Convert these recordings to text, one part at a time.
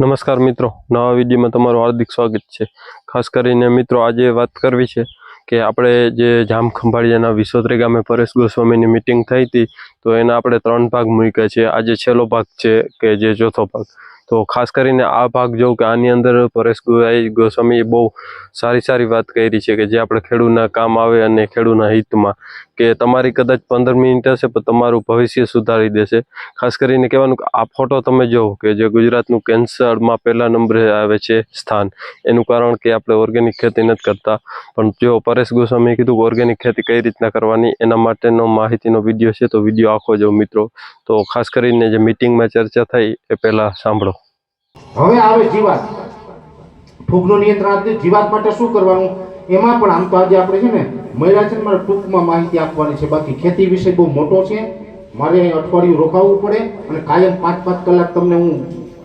નમસ્કાર મિત્રો, નવા વિડીયોમાં તમારું હાર્દિક સ્વાગત છે. ખાસ કરીને મિત્રો, આજે વાત કરવી છે કે આપણે જે જામ ખંભાળિયાના વિસોત્રી ગામે પરેશ ગોસ્વામીની મિટિંગ થઈ હતી, તો એના આપણે ત્રણ ભાગ મૂક્યા છે. આજે છેલ્લો ભાગ છે કે જે ચોથો ભાગ. તો ખાસ કરીને આ ભાગ જોઉં કે આની અંદર પરેશ ગોસ્વામીએ બહુ સારી સારી વાત કરી છે કે જે આપણે ખેડૂતના કામ આવે અને ખેડૂતના હિતમાં. કે તમારી કદાચ પંદર મિનિટ હશે, પણ તમારું ભવિષ્ય સુધારી દેશે. ખાસ કરીને કહેવાનું કે આ ફોટો તમે જોવો કે જે ગુજરાતનું કેન્સરમાં પહેલા નંબરે આવે છે સ્થાન, એનું કારણ કે આપણે ઓર્ગેનિક ખેતી નથી કરતા. પણ જો પરેશ ગોસ્વામીએ કીધું ઓર્ગેનિક ખેતી કઈ રીતના કરવાની, એના માટેનો માહિતીનો વીડિયો છે, તો વીડિયો આખો જો મિત્રો. તો ખાસ કરીને જે મિટિંગમાં ચર્ચા થઈ, એ પહેલાં સાંભળો. હવે આવે જીવાત. ફૂગનું નિયંત્રણ જીવાત માટે શું કરવાનું? એમાં પણ આમ તો આજે આપણે છે ને છે મારે ટૂંકમાં માહિતી આપવાની છે. બાકી ખેતી વિષય બહુ મોટો છે. મારે અઠવાડિયું રોકાવવું પડે અને કાયમ પાંચ પાંચ કલાક તમને હું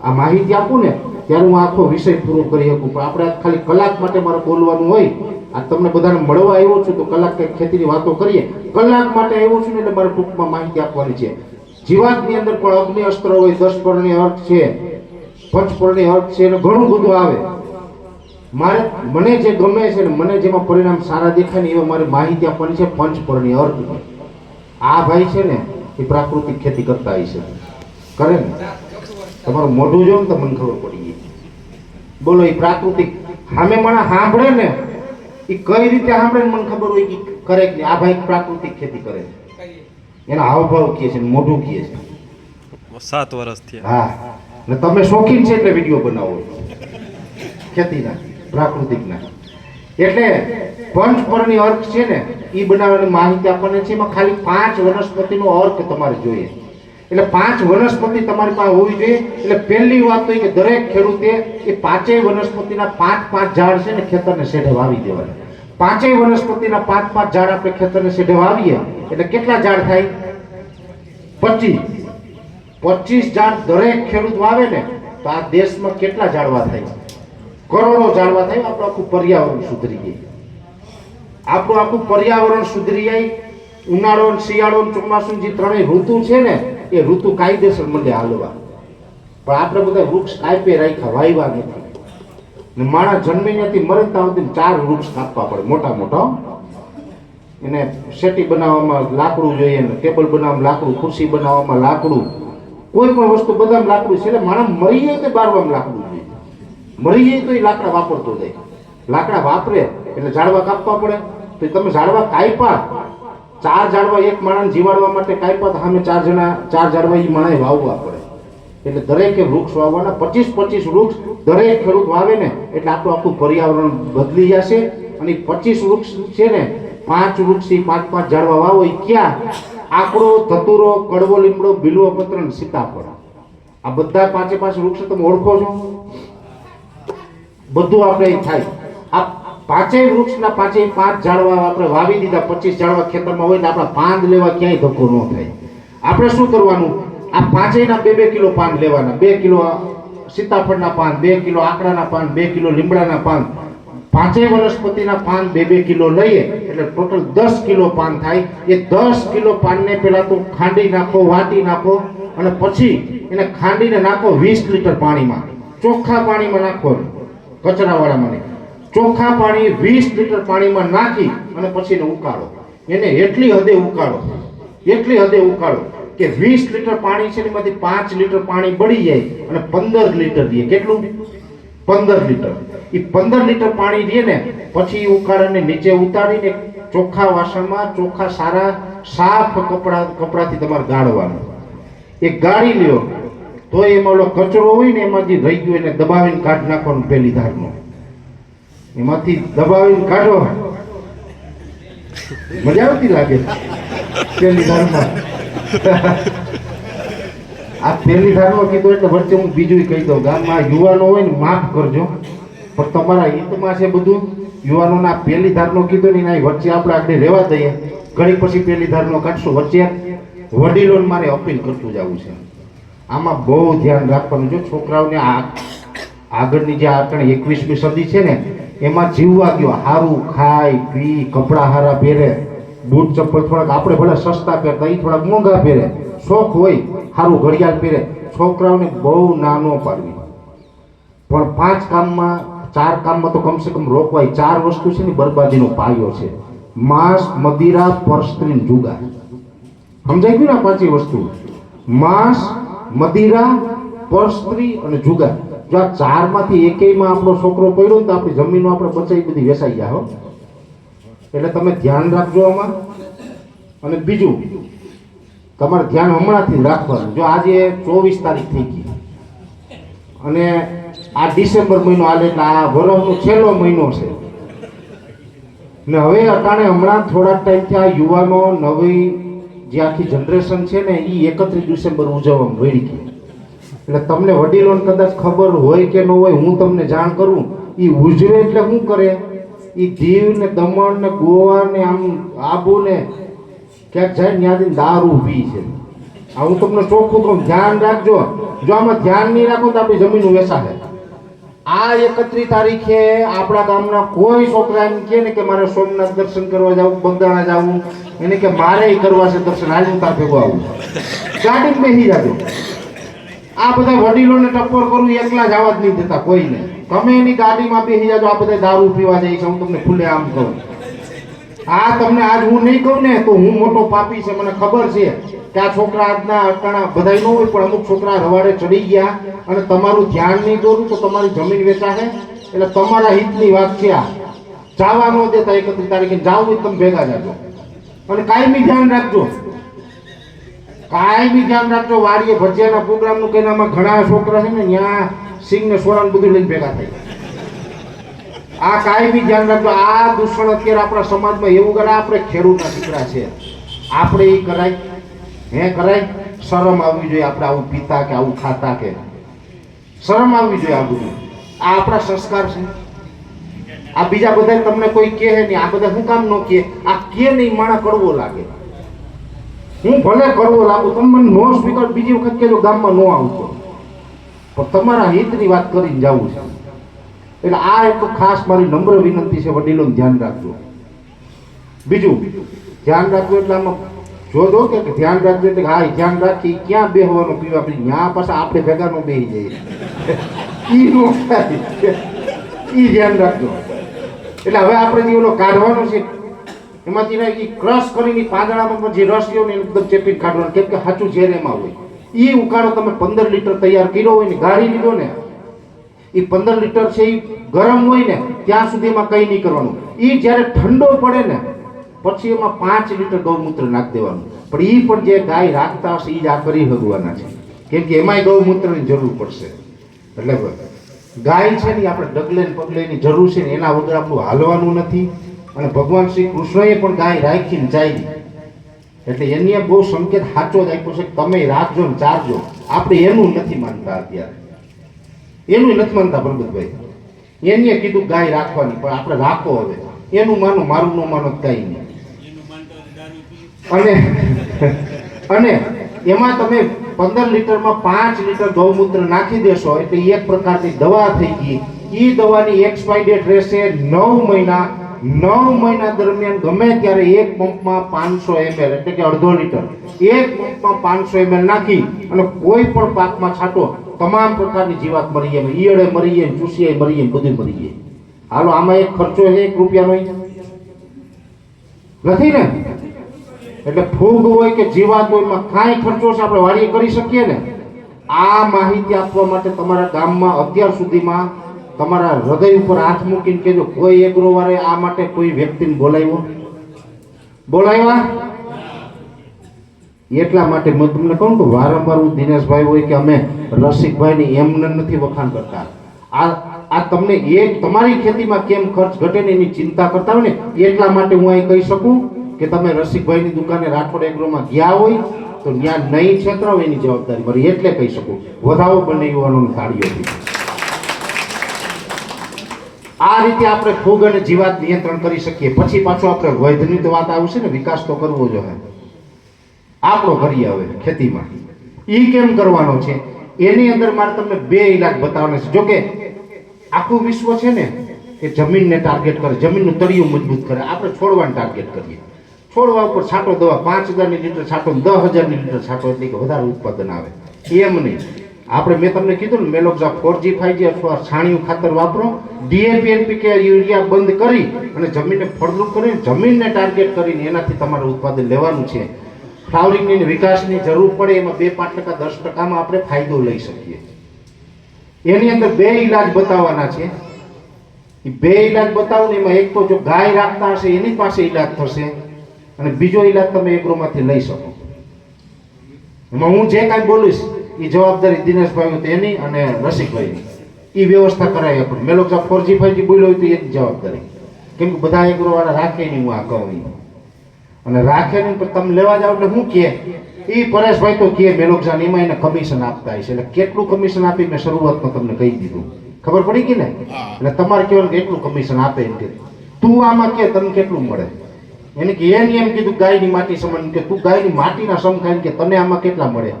આ માહિતી આપું ને ત્યારે હું આખો વિષય પૂરો કરી શકું. પણ આપણે ખાલી કલાક માટે મારે બોલવાનું હોય. આ તમને બધાને મળવા આવ્યો છું તો કલાક કંઈક ખેતીની વાતો કરીએ. કલાક માટે આવ્યો છું ને એટલે મારે ટૂંકમાં માહિતી આપવાની છે. જીવાતની અંદર પણ અગ્નિ અસ્ત્ર હોય દસ પરણી અર્થ છે, પંચપર્ણી અર્થ છે અને ઘણું બધું આવે. મારે મને જે ગમે છે ને મને જેમાં પરિણામ સારા દેખાય ને એવા મારી માહિતી આપવાની છે પંચપર્ણી અર્થ આ ભાઈ છે ને એ પ્રાકૃતિક ખેતી કરતા હોય છે. કરે ને? તમારું મોઢું જો ને તો મને ખબર પડી ગઈ. બોલો એ પ્રાકૃતિક સામે મને સાંભળે ને એ કઈ રીતે સાંભળે ને મને ખબર હોય કે કરે કે આ ભાઈ પ્રાકૃતિક ખેતી કરે છે. એના હાવભાવ કહે છે મોઢું કહે છે. સાત વર્ષથી હા. ને તમે શોખીન છે એટલે વીડિયો બનાવો ખેતીના. પ્રાકૃતિકના. એટલે પંચપર્ણી અર્ક છે ને એ બનાવવાની માહિતી આપણને છે એમાં ખાલી પાંચ વનસ્પતિનો અર્ક તમારે જોઈએ. એટલે પાંચ વનસ્પતિ તમારી પાસે હોવી જોઈએ. એટલે પહેલી વાત તો એ કે દરેક ખેડૂતે એ પાંચેય વનસ્પતિના પાંચ પાંચ ઝાડ છે ને ખેતરને શેઢે વાવી દેવાના. પાંચેય વનસ્પતિના પાંચ પાંચ ઝાડ આપણે ખેતરને શેઢે વાવીએ, એટલે કેટલા ઝાડ થાય? પચીસ. પચીસ ઝાડ દરેક ખેડૂત વાવે ને, તો આ દેશમાં કેટલા ઝાડવા થાય? કરોડો જાળવા થાય, આપણું આખું પર્યાવરણ સુધરી જાય આપણું આખું પર્યાવરણ સુધરી જાય ઉનાળો શિયાળો ચોમાસું જે ત્રણેય ઋતુ છે ને, એ ઋતુ કાયદેસર મળે હાલવા. પણ આપણે બધા વૃક્ષ કાપે રાખ્યા, વાયવા નથી. ને માણસ જન્મીનેથી મરતા મરે સુધી ચાર વૃક્ષ કાપવા પડે, મોટા મોટા. એને શેટી બનાવવામાં લાકડું જોઈએ ને ટેબલ બનાવવામાં લાકડું, ખુરશી બનાવવામાં લાકડું. કોઈ પણ વસ્તુ બધામાં લાકડું છે, એટલે માણસ મરી જાય તો બારવામાં લાકડું મરી જાય તો એ લાકડા વાપરતો જાય. લાકડા વાપરે એટલે ઝાડવા કાપવા પડે. તો તમે ઝાડવા કાપ્યા, ચાર ઝાડવા એક માણસ જીવાડવા માટે કાપ્યા તો સામે ચાર જણા, ચાર ઝાડવા એ માણસ વાવવા પડે. એટલે દરેકે વૃક્ષ વાવવાના પચીસ પચીસ વૃક્ષ દરેક ખેડૂત વાવે ને એટલે આપણું આખું પર્યાવરણ બદલી જશે. અને પચીસ વૃક્ષ છે ને, પાંચ વૃક્ષ પાંચ પાંચ ઝાડવા વાવો એ ક્યાં? આકડો, ધતુરો, કડવો, લીમડો બિલવો પત્ર સીતાફળ. આ બધા પાંચે પાંચ વૃક્ષ તમે ઓળખો છો? બધું આપણે થાય. આ પાંચેય વૃક્ષના પાંચેય પાંચ ઝાડવા આપણે વાવી દીધા, પચીસ ઝાડવા ખેતરમાં હોય ને આપણા પાંદ લેવા ક્યાંય ધક્કો ન થાય. આપણે શું કરવાનું? આ પાંચેયના બે બે કિલો પાન લેવાના. બે કિલો સીતાફળના પાન બે કિલો આકડાના પાન બે કિલો લીમડાના પાન પાંચેય વનસ્પતિના પાન બે બે કિલો લઈએ, એટલે ટોટલ દસ કિલો પાન થાય. એ દસ કિલો પાનને પહેલાં તો ખાંડી નાખો, વાટી નાખો, અને પછી એને ખાંડીને નાખો વીસ લીટર પાણીમાં. ચોખ્ખા પાણીમાં નાખવાનું. કચરાવાળામાં ચોખ્ખા પાણી, વીસ લીટર પાણીમાં નાખી અને પછી ઉકાળો. એને એટલી હદે ઉકાળો, એટલી હદે ઉકાળો કે વીસ લીટર પાણી છે એમાંથી પાંચ લીટર પાણી બળી જાય અને પંદર લીટર દે. કેટલું? પંદર લીટર. એ પંદર લીટર પાણી દે ને પછી ઉકાળાને નીચે ઉતારીને ચોખ્ખા વાસણમાં, ચોખ્ખા સારા, સાફ કપડા, કપડાથી તમારે ગાળવાનું. એ ગાળી લ્યો. તો એમાં ઓલો કચરો હોય ને એમાંથી રહી ગયો એને દબાવીને કાઢ નાખવાનો પેલી ધારનો એમાંથી દબાવીને કાઢો. મજા આવતી લાગે પેલી ધારમાં. આ પેલી ધારમાં કીધું એટલે વચ્ચે હું બીજું કહી દઉં ગામમાં યુવાનો હોય ને માફ કરજો. પણ તમારા હિતમાં છે બધું. યુવાનોના પહેલી ધારનો કીધો ને એના વચ્ચે આપણે આગળ રહેવા દઈએ. ઘડી પછી પહેલી ધારનો કાઢશું. વચ્ચે વડીલોને મારે અપીલ કરતું જવું છે. આમાં બહુ ધ્યાન રાખવાનું જો છોકરાઓને આગળની જે આપણે એકવીસમી સદી છે ને, એમાં જીવવા ગયો. હારું ખાય, પી, કપડાં હારા પહેરે. બૂટ ચપ્પલ થોડાક આપણે ભલે સસ્તા પહેરતા એ થોડાક મોંઘા પહેરે. શોખ હોય સારું ઘડિયાળ પહેરે. છોકરાઓને બહુ નાનો પાડવી. પણ પાંચ કામમાં, ચાર કામમાં તો કમસે કમ રોકવાય. ચાર વસ્તુ છે ને બરબાદીનો પાયો છે. માંસ, મદિરા પરસ્ત્રીન જુગાર. સમજાઈ ગયું ને પાંચી વસ્તુ? માંસ મદિરા, પરસ્ત્રી અને જુગાર. જો આ ચારમાંથી એકેયમાં આપણો છોકરો પડ્યો તો આપણી જમીનો આપણે બચાવી બધી વેસાઈ જાય હો. એટલે તમે ધ્યાન રાખજો આમાં. અને બીજું, તમારે ધ્યાન હમણાંથી રાખવાનું. જો આજે ચોવીસ તારીખ થઈ ગઈ. અને આ ડિસેમ્બર મહિનો હાલે એટલે આ વરસનો છેલ્લો મહિનો છે. ને હવે અટાણે હમણાં થોડાક ટાઈમથી આ યુવાનો નવી જે આખી જનરેશન છે ને એ એકત્રીસ ડિસેમ્બર ઉજવવામાં વળી ગઈ. એટલે તમને વડીલોને કદાચ ખબર હોય કે ન હોય, હું તમને જાણ કરું એ ઉજવે એટલે શું કરે? એ દીવ ને દમણ ને ગોવા ને આમ આબુ ને ક્યાંક જાય ત્યાંથી દારૂ પી છે. આ હું તમને ચોખ્ખું કહું, ધ્યાન રાખજો. જો આમાં ધ્યાન નહીં રાખો તો આપણી જમીન વેસાશે. આ એકત્રીસ તારીખે આપણા ગામના કોઈ છોકરા એમ કે ને કે મારે સોમનાથ દર્શન કરવા જવું બગદાણા જવું એને કે મારે કરવા છે દર્શન, આજે તાર ભેગો આવું ગાડી બેસી જાજો. આ બધા વડીલોને ટપ્પર કરું, એકલા જવા જ નહીં દેતા કોઈને. તમે એની ગાડીમાં બેસી જાજો, આ બધા દારૂ પીવા જાય છે, હું તમને ખુલ્લે આમ કહું. આ તમને આજ હું નહીં કહું ને, તો હું મોટો પાપી છે, મને ખબર છે. કે આ છોકરા આજના અટાણા બધાય ન હોય, પણ અમુક છોકરા રવાડે ચડી ગયા અને તમારું ધ્યાન નહીં દોરું તો તમારી જમીન વેચાશે? એટલે તમારા હિતની વાત છે આ. જાવા ન દેતા એકત્રીસ તારીખે જાવું તમે ભેગા જાજો. અને કાયમી ધ્યાન રાખજો. કાયમી ધ્યાન રાખજો, વાડીએ ભજીયાના પ્રોગ્રામનું કહીને આમાં ઘણા છોકરા છે ને ત્યાં સિંગ ને સોરાન બધું લઈને ભેગા થાય. આ કાયમી ધ્યાન રાખજો. આ દૂષણ અત્યારે આપણા સમાજમાં એવું કરે આપણે ખેડૂતના દીકરા છે આપણે એ કરાય. હે કરાય શરમ આવવી જોઈએ આપણે આવું પીતા કે આવું ખાતા કે? શરમ આવવી જોઈએ આ બધું. આ આપણા સંસ્કાર છે. આ બીજા બધા તમને કોઈ કહે નહીં. આ બધા શું કામ ન કહે? આ કે નહીં, માણા કરવો લાગે. હું ભલે કરવો લાગુ તમે નો સ્પીકર બીજી વખત કહેજો, ગામમાં નો આવતો. પણ તમારા હિતની વાત કરીને જવું છે. એટલે આ એક ખાસ મારી નમ્ર વિનંતી છે, વડીલોને ધ્યાન રાખજો. બીજું, ધ્યાન રાખજો એટલે આમાં જોજો કે ધ્યાન રાખજો એટલે હા ધ્યાન રાખી ક્યાં બેહવાનું પીવા પી ત્યાં પાછા આપણે ભેગા નો બેહી જઈએ. ઈ નો ઈ ધ્યાન રાખજો. એટલે હવે આપણે જે ઓલો કાઢવાનો છે, એમાંથી ઈ ક્રશ કરીને પાંદડામાં પણ જે રસ ગયો ને એકદમ ચેપીને કાઢવાનો. કેમ કે સાચું ઝેર એમાં હોય. ઈ ઉકાળો તમે પંદર લીટર તૈયાર કર્યો હોય ને, ગાળી લીધો ને એ પંદર લીટર છે એ ગરમ હોય ને, ત્યાં સુધીમાં કંઈ નહીં કરવાનું. એ જ્યારે ઠંડો પડે ને પછી એમાં પાંચ લીટર ગૌમૂત્ર નાખી દેવાનું. પણ એ પણ જે ગાય રાખતા હશે એ જ આ કરી ભગવાના છે. કેમ કે એમાંય ગૌમૂત્રની જરૂર પડશે. એટલે ગાય છે ને આપણે ડગલે ને પગલે એની જરૂર છે ને એના વગર આપણું હાલવાનું નથી. અને ભગવાન શ્રી કૃષ્ણએ પણ ગાય રાખીને જાય એટલે એની બહુ સંકેત સાચો જ આપ્યો છે તમે રાખજો ને ચારજો. આપણે એનું નથી માનતા અત્યારે. એનું નથી માનતા પરબતભાઈ એને કીધું ગાય રાખવાની, પણ આપણે રાખો હવે. એનું માનો, મારું ન માનો કઈ નહીં. અને અને એમાં તમે પંદર લીટરમાં પાંચ લીટર ગૌમૂત્ર નાખી દેશો એટલે એક પ્રકારની દવા થઈ ગઈ. એ દવાની એક્સપાયરી ડેટ રહેશે નવ મહિના. નવ મહિના દરમિયાન ગમે ત્યારે એક પંપમાં પાંચસો એમએલ એટલે કે અડધો લીટર એક પંપમાં પાંચસો એમએલ નાખી અને કોઈ પણ પાકમાં છાંટો, તમામ પ્રકારની જીવાત મરી જાય. ઈયળે મરી જાય, ચૂસિયાએ મરી જાય, બધું મરી જાય. હાલો, આમાં એક ખર્ચો એક રૂપિયાનો નથી ને? એટલે ફૂગ હોય કે જીવાત હોય એમાં કાંઈ ખર્ચો છે આપણે વાડીએ કરી શકીએ ને? આ માહિતી આપવા માટે તમારા ગામમાં અત્યાર સુધીમાં તમારા હૃદય ઉપર હાથ મૂકીને કહેજો, કોઈ એગ્રોવારે આ માટે કોઈ વ્યક્તિને બોલાવ્યો? બોલાવ્યા? એટલા માટે મેં તમને કહું કે વારંવાર હું દિનેશભાઈ હોય કે અમે રસિકભાઈની એમને નથી વખાણ કરતા. આ આ તમને એ તમારી ખેતીમાં કેમ ખર્ચ ઘટે ને એની ચિંતા કરતા હોય ને, એટલા માટે હું અહીં કહી શકું કે તમે રસિકભાઈની દુકાને રાઠોડ એગ્રોમાં ગયા હોય, તો ત્યાં નહીં છેતરાવ, એની જવાબદારી મારી એટલે કહી શકું. વધાવો બંને યુવાનોને તાળીઓથી આ રીતે આપણે ફૂગ અને જીવાત નિયંત્રણ કરી શકીએ. પછી પાછું આપણે વૈધની તો વાત આવશે ને, વિકાસ તો કરવો જોઈએ આપણો કરીએ હવે, ખેતીમાં. ઈ કેમ કરવાનો છે? એની અંદર મારે તમને બે ઇલાજ બતાવવાના છે. જોકે, આખું વિશ્વ છે ને એ જમીનને ટાર્ગેટ કરે, જમીનનું તળિયું મજબૂત કરે. આપણે છોડવાનું ટાર્ગેટ કરીએ. છોડવા ઉપર છાંટો દવા, પાંચ હજારની લીટર છાંટો દસ હજારની લીટર છાંટો એટલે કે વધારે ઉત્પાદન આવે. એમ નહીં. આપણે મેં તમને કીધું ને, મેલોક્ઝા ફોર જી ફાઈવ જી અથવા છાણિયું ખાતર વાપરો ડીએપી એનપીકે યુરિયા બંધ કરી અને જમીનને ફળદ્રુપ કરીને જમીનને ટાર્ગેટ કરીને એનાથી તમારે ઉત્પાદન લેવાનું છે. ફ્લાવરિંગની વિકાસની જરૂર પડે, એમાં બે પાંચ ટકા, દસ ટકામાં આપણે ફાયદો લઈ શકીએ. એની અંદર બે ઈલાજ બતાવવાના છે. બે ઈલાજ બતાવો ને, એમાં એક તો જો ગાય રાખતા હશે, એની પાસે ઈલાજ થશે. અને બીજો ઈલાજ તમે એગ્રોમાંથી લઈ શકો. એમાં હું જે કાંઈ બોલીશ એ જવાબદારી દિનેશભાઈ તેની અને રસિકભાઈની. એ વ્યવસ્થા કરાવી આપણે. મેં લોકો ફોરજી ફાઈવજી બોલ્યો હોય તો એની જવાબદારી. કેમ કે બધા એગ્રોવાળા રાખે નહીં હું આ કહું અને રાખે નહીં પણ તમે લેવા જાવ એટલે હું કે એ પરેશભાઈ તો કે મેલોકઝાન એમાં એને કમિશન આપતા હશે. એટલે કેટલું કમિશન આપી મેં શરૂઆતમાં તમને કહી દીધું. ખબર પડી ગઈ ને એટલે તમારે કહેવાનું કે એટલું કમિશન આપે એમ કે. તું આમાં કે તને કેટલું મળે? એને કે એને એમ કીધું, ગાયની માટી સમાન. કે, તું ગાયની માટીના સમ ખાઈને કે તને આમાં કેટલા મળે?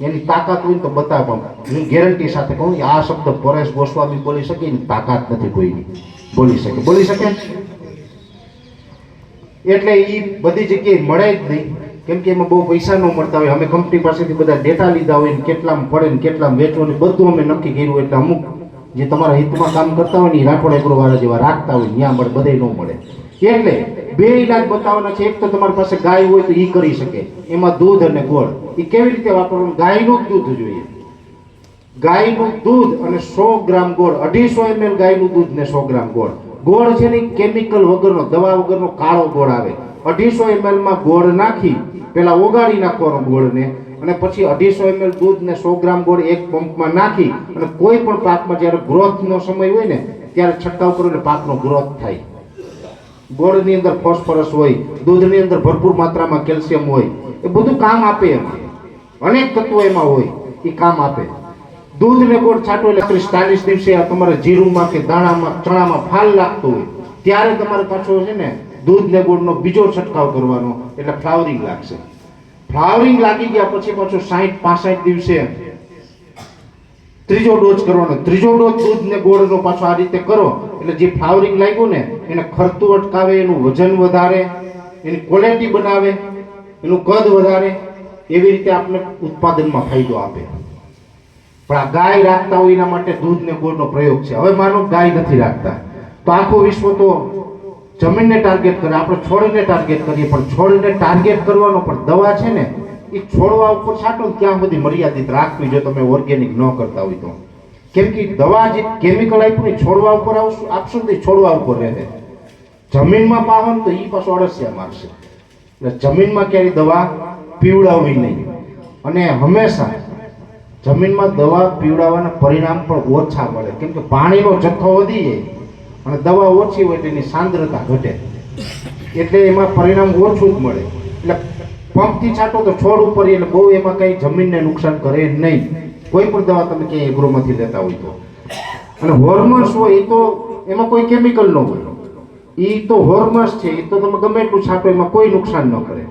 એની તાકાત હોય તો બતાવ હું ગેરંટી સાથે કહું આ શબ્દ પરેશ ગોસ્વામી બોલી શકે, એની તાકાત નથી કોઈની બોલી શકે. બોલી શકે? એટલે એ બધી જગ્યાએ મળે જ નહીં. કેમ કે એમાં બહુ પૈસા ન મળતા હોય. અમે કંપની પાસેથી બધા ડેટા લીધા હોય ને કેટલામાં પડે ને કેટલામાં વેચવાનું બધું અમે નક્કી કર્યું એટલે અમુક જે તમારા હિતમાં કામ કરતા હોય ને એ રાઠોડ એગ્રો વાળા જેવા રાખતા હોય ત્યાં મળે, બધે ન મળે. એટલે બે ઇલાજ બતાવવાના છે. એક તો તમારી પાસે ગાય હોય તો એ કરી શકે. એમાં દૂધ અને ગોળ. એ કેવી રીતે વાપરવાનું? ગાયનું દૂધ જોઈએ. ગાયનું દૂધ અને સો ગ્રામ ગોળ. અઢીસો એમએલ ગાયનું દૂધ ને સો ગ્રામ ગોળ. ગોળ છે ને કેમિકલ વગરનો, દવા વગરનો કાળો ગોળ આવે. અઢીસો એમએલમાં ગોળ નાખી, પેલા ઓગાળી નાખવાનો ગોળને અને પછી અઢીસો એમએલ દૂધ ને સો ગ્રામ ગોળ એક પંપમાં નાખી અને કોઈ પણ પાકમાં જ્યારે ગ્રોથનો સમય હોય ને, ત્યારે છંટકાવ કરો એટલે પાકનો ગ્રોથ થાય. ગોળની અંદર ફોસ્ફરસ હોય, દૂધની અંદર ભરપૂર માત્રામાં કેલ્શિયમ હોય, એ બધું કામ આપે એમાં. અનેક તત્વો એમાં હોય, એ કામ આપે. દૂધ ને ગોળ છાંટો એટલે ત્રીસ ચાલીસ દિવસે આ તમારે જીરુમાં કે દાણામાં, ચણામાં ફાલ લાગતો હોય, ત્યારે તમારે પાછો છે ને દૂધ ને ગોળનો બીજો છંટકાવ કરવાનો, એટલે ફ્લાવરિંગ લાગશે. ફ્લાવરિંગ લાગી ગયા પછી પાછો સાહીઠ, પાસઠ દિવસે ત્રીજો ડોઝ કરવાનો. ત્રીજો ડોઝ દૂધ ને ગોળનો પાછો આ રીતે કરો એટલે જે ફ્લાવરિંગ લાગ્યું ને, એને ખરતું અટકાવે, એનું વજન વધારે, એની ક્વોલિટી બનાવે, એનું કદ વધારે, એવી રીતે આપણે ઉત્પાદનમાં ફાયદો આપે. પણ આ ગાય રાખતા હોય એના માટે દૂધ ને ગોળનો પ્રયોગ છે. હવે માનો ગાય નથી રાખતા. તો આખું વિશ્વ તો જમીનને ટાર્ગેટ કરે. આપણે છોડને ટાર્ગેટ કરીએ, પણ છોડને ટાર્ગેટ કરવાનો પણ દવા છે ને, એ છોડવા ઉપર છાંટો ત્યાં બધી મર્યાદિત રાખવી જો તમે ઓર્ગેનિક ન કરતા હોય તો. કેમ કે દવા જે કેમિકલ આપ્યું ને છોડવા ઉપર આવશું, આપશો ને છોડવા ઉપર રહે. જમીનમાં પાવો ને તો એ પાછો અળસિયા મારશે એટલે જમીનમાં ક્યારેય દવા પીવડાવવી નહીં. અને હંમેશા જમીનમાં દવા પીવડાવવાના પરિણામ પણ ઓછા મળે. કેમ કે પાણીનો જથ્થો વધી જાય અને દવા ઓછી હોય તેની સાંદ્રતા ઘટે. એટલે એમાં પરિણામ ઓછું જ મળે. એટલે પંપથી છાંટો તો છોડ ઉપર એટલે બહુ એમાં કંઈ જમીનને નુકસાન કરે નહીં. કોઈ પણ દવા તમે ક્યાંય એગ્રોમાંથી લેતા હોય તો. અને હોર્મોન્સ હોય એ તો એમાં કોઈ કેમિકલ ન હોય. એ તો હોર્મોન્સ છે એ તો તમે ગમે એટલું છાંટો, એમાં કોઈ નુકસાન ન કરે.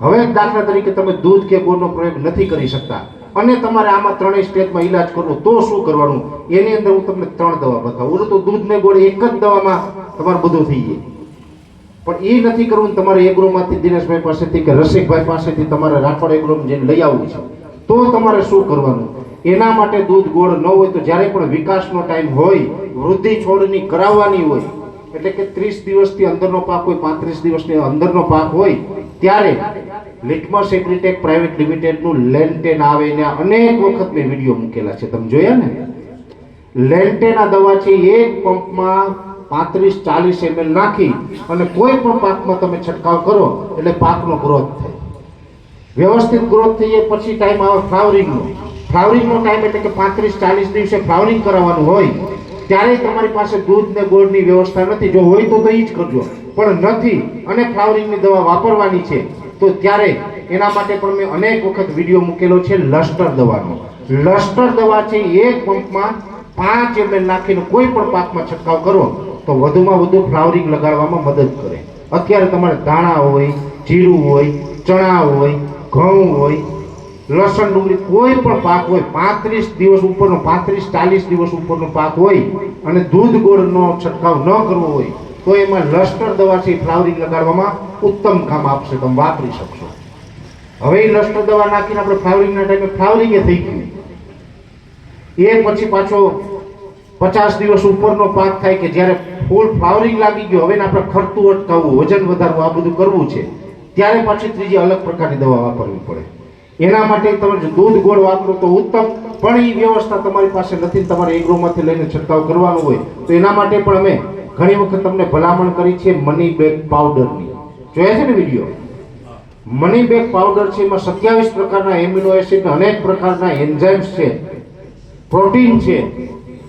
હવે દાખલા તરીકે તમે દૂધ કે ગોળનો પ્રયોગ નથી કરી શકતા. અને તમારે આમાં ત્રણેય સ્ટેજમાં ઈલાજ કરવો, તો શું કરવાનું? એની અંદર હું તમને ત્રણ દવા બતાવું. તો દૂધ ને ગોળ એક જ દવામાં તમારે બધું થઈ જાય. પણ એ નથી કરવું તમારે એગ્રોમાંથી દિનેશભાઈ પાસેથી કે રસિકભાઈ પાસેથી તમારે રાઠોડ એગ્રો જઈને લઈ આવવું છે. તો તમારે શું કરવાનું? એના માટે દૂધ ગોળ ન હોય તો જ્યારે પણ વિકાસનો ટાઈમ હોય, વૃદ્ધિ છોડની કરાવવાની હોય, એટલે કે ત્રીસ દિવસથી અંદરનો પાક હોય, પાંત્રીસ દિવસની અંદરનો પાક હોય, ત્યારે લિટમસ એગ્રીટેક પ્રાઇવેટ લિમિટેડનું લેન્ટેન આવે ને અનેક વખત મેં વીડિયો મૂકેલા છે. તમે જોયા ને? લેન્ટેના દવા છે એક પંપમાં પાંત્રીસ ચાલીસ એમએલ નાખી અને કોઈ પણ પાકમાં તમે છંટકાવ કરો, એટલે પાકનો ગ્રોથ થાય. વ્યવસ્થિત ગ્રોથ થઈ જાય પછી ટાઈમ આવે ફ્લાવરિંગનો ફ્લાવરિંગનો ટાઈમ એટલે કે પાંત્રીસ, ચાલીસ દિવસે ફ્લાવરિંગ કરાવવાનું હોય ત્યારે તમારી પાસે દૂધ ને ગોળની વ્યવસ્થા નથી. જો હોય તો એ જ કરજો. પણ નથી અને ફ્લાવરિંગની દવા વાપરવાની છે, તો ત્યારે એના માટે પણ મેં અનેક વખત વીડિયો મૂકેલો છે લસ્ટર દવાનો. લસ્ટર દવા છે એક પંપમાં પાંચ ml નાખીને કોઈ પણ પાકમાં છંટકાવ કરો, તો વધુમાં વધુ ફ્લાવરિંગ લગાડવામાં મદદ કરે. અત્યારે તમારે ધાણા હોય, જીરું હોય, ચણા હોય ઘઉં હોય, લસણ ડુંગળી, કોઈ પણ પાક હોય, પાંત્રીસ દિવસ ઉપરનો, પાંત્રીસ, ચાલીસ દિવસ ઉપરનો પાક હોય અને દૂધ ગોળનો છંટકાવ ન કરવો હોય, તો એમાં લસ્ટર દવાથી ફ્લાવરિંગ લગાડવામાં ઉત્તમ કામ આપશે. તમે વાપરી શકશો. હવે લસ્ટર દવા નાખીને આપણે ફ્લાવરિંગના ટાઈમે ફ્લાવરિંગ થઈ ગયું. એ પછી પાછો પચાસ દિવસ ઉપરનો પાક થાય કે જ્યારે ફૂલ ફ્લાવરિંગ લાગી ગયો, હવે આપણે ખરતું અટકાવવું, વજન વધારવું, આ બધું કરવું છે. ત્યારે પાછી ત્રીજી અલગ પ્રકારની દવા વાપરવી પડે. એના માટે તમે દૂધ ગોળ વાપરો તો ઉત્તમ, પણ એ વ્યવસ્થા તમારી પાસે નથી તમારે એગ્રોમાંથી લઈને છંટકાવ કરવાનો હોય, તો એના માટે પણ અમે ઘણી વખત તમને ભલામણ કરી છે મની બેગ પાવડરની. જોયા છે ને વીડિયો? મની બેગ પાવડર છે, એમાં સત્યાવીસ પ્રકારના એમિનો એસિડ અનેક પ્રકારના એન્ઝાઇમ્સ છે. પ્રોટીન છે.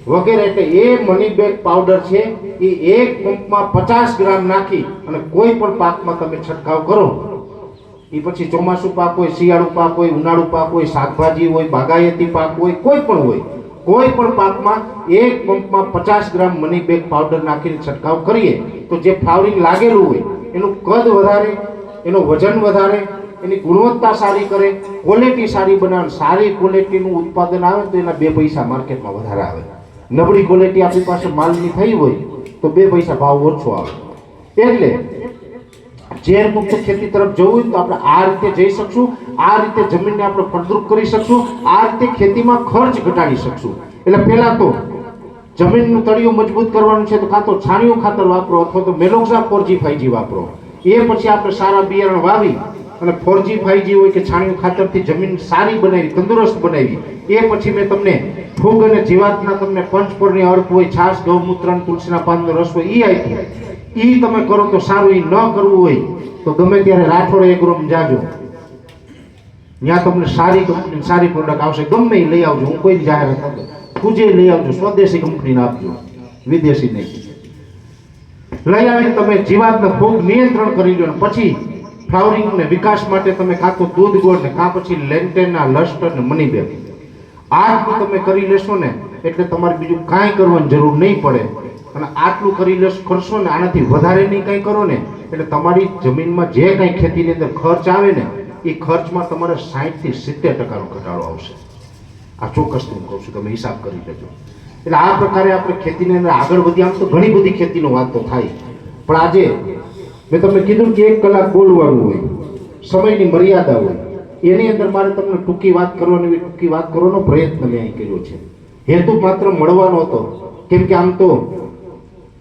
વગેરે એટલે એ મની બેગ પાવડર છે, એ એક પંપમાં પચાસ ગ્રામ નાખી અને કોઈ પણ પાકમાં તમે છંટકાવ કરો. એ પછી ચોમાસું પાક હોય, શિયાળુ પાક હોય, ઉનાળુ પાક હોય, શાકભાજી હોય, બાગાયતી પાક હોય, કોઈ પણ હોય, કોઈ પણ પાકમાં એક પંપમાં પચાસ ગ્રામ મની બેગ પાવડર નાખીને છંટકાવ કરીએ, તો જે ફ્લાવરિંગ લાગેલું હોય, એનું કદ વધારે, એનું વજન વધારે, એની ગુણવત્તા સારી કરે ક્વોલિટી સારી બનાવે સારી ક્વોલિટીનું ઉત્પાદન આવે તો એના બે પૈસા માર્કેટમાં વધારે આવે. નબળી ક્વોલિટી આપણી પાસે માલની થઈ હોય તો બે પૈસા ભાવ ઓછો આવે. એટલે ઝેર મુક્ત ખેતી તરફ જવું હોય તો આપણે આ રીતે જઈ શકશું, આ રીતે જમીનને આપણે ફળદ્રુપ કરી શકશું, આ રીતે ખેતીમાં ખર્ચ ઘટાડી શકશું. એટલે પહેલા તો જમીનનું તળિયું મજબૂત કરવાનું છે તો કાં તો છાણિયું ખાતર વાપરો અથવા તો મેલોક્ઝા ફોરજી ફાઈજી વાપરો. એ પછી આપણે સારા બિયારણ વાવી અને ફોરજી ફાઈજી હોય કે છાણિયું ખાતરથી જમીન સારી બનાવી, તંદુરસ્ત બનાવી, એ પછી મેં તમને ફૂગ અને જીવાતના તમને પંચપોળની અર્ક હોય છાશ ગૌમૂત્ર અને તુલસીના પાનનો રસ હોય એ આપી ઈ તમે કરો તો સારું, ઈ ન કરવું હોય, તો ગમે ત્યારે રાઠોડ રૂમ જાજો. ત્યાં તમને સારી કંપની સારી પ્રોડક્ટ આવશે. ગમે એ લઈ આવજો. હું કોઈ જાહેરાત નથી પૂજે લઈ આવજો. સ્વદેશી કંપનીને આપજો. વિદેશી નહીં. લઈ આવીને તમે જીવાતને ફૂગ નિયંત્રણ કરી લો પછી ફ્લાવરિંગ ને વિકાસ માટે તમે કાં તો દૂધ, ગોળ ને કાં પછી લેન્ટેના લસ્ટ અને મની બેગ આટલું તમે કરી લેશો ને, એટલે તમારે બીજું કાંઈ કરવાની જરૂર નહીં પડે. અને આટલું કરી લેશ કરશો ને, આનાથી વધારે નહીં કાંઈ કરો ને, એટલે તમારી જમીનમાં જે કાંઈ ખેતીની અંદર ખર્ચ આવે ને, એ ખર્ચમાં તમારે સાહીઠથી સિત્તેર ટકાનો ઘટાડો આવશે. આ ચોક્કસ હું કહું છું, તમે હિસાબ કરી લેજો. એટલે આ પ્રકારે આપણે ખેતીની અંદર આગળ વધી આમ તો ઘણી બધી ખેતીનો વાત તો થાય. પણ આજે મેં તમને કીધું કે એક કલાક બોલવાનું હોય, સમયની મર્યાદા હોય. એની અંદર મારે તમને ટૂંકી વાત કરવાની એવી ટૂંકી વાત કરવાનો પ્રયત્ન મેં અહીં કર્યો છે. હેતુ માત્ર મળવાનો હતો. કેમ કે આમ તો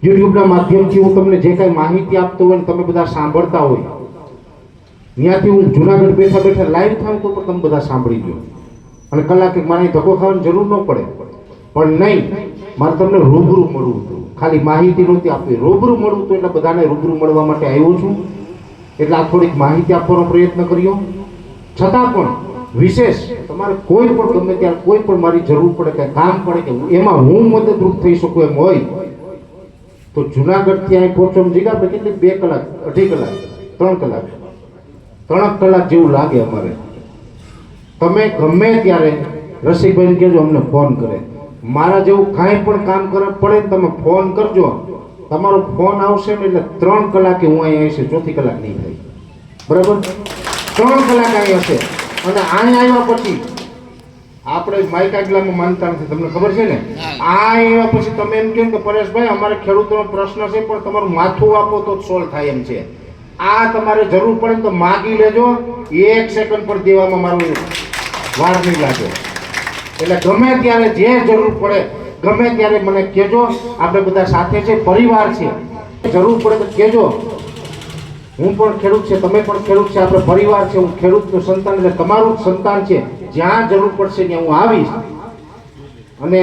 યુટ્યુબના માધ્યમથી હું તમને જે કાંઈ માહિતી આપતો હોય ને તમે બધા સાંભળતા હોય. ત્યાંથી હું જુનાગઢ બેઠા બેઠા લાઈવ થાઉં તો પણ તમે બધા સાંભળી લો અને કલાકે મારે ધક્કો ખાવાની જરૂર ન પડે. પણ નહીં, મારે તમને રૂબરૂ મળવું હતું. ખાલી માહિતી નહોતી આપવી. રૂબરૂ મળવું હતું એટલે બધાને રૂબરૂ મળવા માટે આવ્યો છું. એટલે આ થોડીક માહિતી આપવાનો પ્રયત્ન કર્યો. છતાં પણ વિશેષ તમારે કોઈ પણ ગમે ત્યારે કોઈ પણ મારી જરૂર પડે કે કામ પડે કે એમાં હું મદદરૂપ થઈ શકું એમ હોય, તો જુનાગઢથી અહીં પહોંચવામાં જગ્યા આપણે કેટલી બે કલાક, અઢી કલાક, ત્રણ કલાક ત્રણ કલાક જેવું લાગે અમારે. તમે ગમે ત્યારે રસિકભાઈને કહેજો, અમને ફોન કરે. મારા જેવું કાંઈ પણ કામ કરે પડે તમે ફોન કરજો. તમારો ફોન આવશે ને એટલે ત્રણ કલાકે હું અહીં આવીશ, ચોથી કલાક નહીં થાય. બરાબર? ત્રણ કલાક અહીં હશે અને અહીં આવ્યા પછી આપણે માઇક આગલામાં માનતા નથી. તમને ખબર છે ને? આ આવ્યા પછી તમે એમ કેમ કે પરેશભાઈ અમારે ખેડૂતોનો પ્રશ્ન છે પણ તમારું માથું આપો તો સોલ્વ થાય એમ છે. આ તમારે જરૂર પડે તો માગી લેજો. એક સેકન્ડ પર દેવામાં મારું વાર નહીં લાગે. એટલે ગમે ત્યારે જે જરૂર પડે ગમે ત્યારે મને કહેજો. આપણે બધા સાથે છે પરિવાર છે. જરૂર પડે તો કહેજો. હું પણ ખેડૂત છે, તમે પણ ખેડૂત છે, આપણે પરિવાર છે, હું ખેડૂતનું સંતાન એટલે તમારું સંતાન છે, જ્યાં જરૂર પડશે ત્યાં હું આવીશ. અને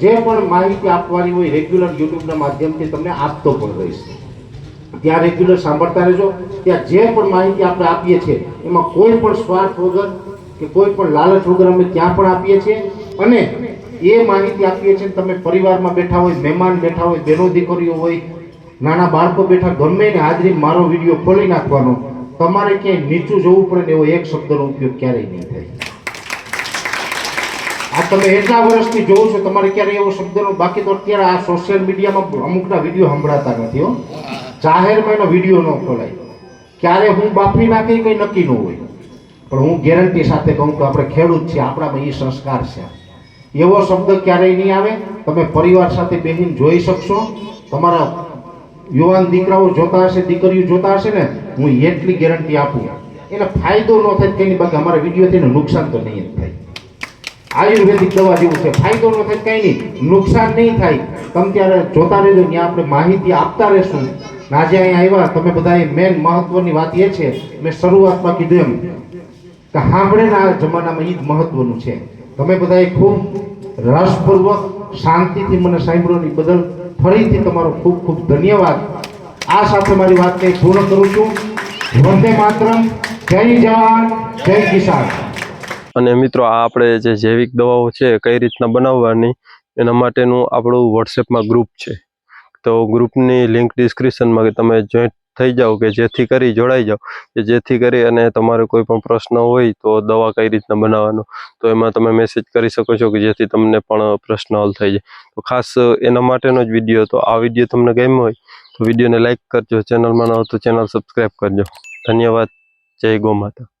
જે પણ માહિતી આપવાની હોય રેગ્યુલર યુટ્યુબના માધ્યમથી તમને આપતો પણ રહીશ. ત્યાં રેગ્યુલર સાંભળતા રહેજો. ત્યાં જે પણ માહિતી આપણે આપીએ છીએ, એમાં કોઈ પણ સ્વાર્થ વગર કે કોઈ પણ લાલચ વગર અમે ત્યાં પણ આપીએ છીએ. અને એ માહિતી આપીએ છીએ તમે પરિવારમાં બેઠા હોય, મહેમાન બેઠા હોય, બહેનો દીકરીઓ હોય નાના બાળકો બેઠા ગમે ને હાજરી મારો વીડિયો ખોલી નાખવાનો. તમારે ક્યાંય નીચું જોવું પડે ને એવો એક શબ્દનો ઉપયોગ ક્યારેય નહીં થાય. આ તમે એટલા વર્ષથી જોવો છો, તમારે ક્યારે એવો શબ્દનો, બાકી તો અત્યારે આ સોશિયલ મીડિયામાં અમુકના વીડિયો સંભળાતા નથી હો. જાહેરમાં એનો વીડિયો ન ખોલાય. ક્યારે હું બાફી નાખી કંઈ નક્કી ન હોય. પણ હું ગેરંટી સાથે કહું કે આપણે ખેડૂત છીએ, આપણામાં એ સંસ્કાર છે. એવો શબ્દ ક્યારેય નહીં આવે. તમે પરિવાર સાથે બેહીને જોઈ શકશો. તમારા યુવાન દીકરાઓ જોતા હશે, દીકરીઓ જોતા હશે ને, હું એટલી ગેરંટી આપું. એને ફાયદો ન થાય કંઈ બાકી અમારા વિડીયોથી એને નુકસાન તો નહીં થાય. આયુર્વેદિક દવા જેવું છે, ફાયદો ન થાય કંઈ નહીં, નુકસાન નહીં થાય. તમે ત્યારે જોતા રહેજો, ત્યાં આપણે માહિતી આપતા રહેશું. આજે અહીંયા આવ્યા, તમે બધાએ મેન મહત્વની વાત એ છે, મેં શરૂઆતમાં કીધું એમ કે સાંભળેના જમાનામાં એ જ મહત્વનું છે. તમે બધાએ ખૂબ રસપૂર્વક, શાંતિથી મને સાંભળવાની બદલ ફરીથી તમારો ખૂબ ખૂબ ધન્યવાદ. આ સાથે મારી વાતને પૂર્ણ કરું છું. વંદે માતરમ. જય જવાન. જય કિસાન. અને મિત્રો, આ આપણે જે જૈવિક દવાઓ છે, કઈ રીતના બનાવવાની, એના માટેનું આપણું વોટ્સએપમાં ગ્રુપ છે. તો ગ્રુપની લિંક ડિસ્ક્રિપ્શનમાં તમે જોઈન્ટ થઈ જાઓ કે જેથી કરી જોડાઈ જાઓ. કે જેથી કરી અને તમારે કોઈ પણ પ્રશ્ન હોય તો દવા કઈ રીતના બનાવવાનો, તો એમાં તમે મેસેજ કરી શકો છો કે જેથી તમને પણ પ્રશ્ન હલ થઈ જાય. તો ખાસ એના માટેનો જ વીડિયો તો આ વીડિયો તમને ગમ્યો હોય તો વિડીયોને લાઇક કરજો. ચેનલમાં ન હો તો ચેનલ સબસ્ક્રાઈબ કરજો. ધન્યવાદ. જય ગો માતા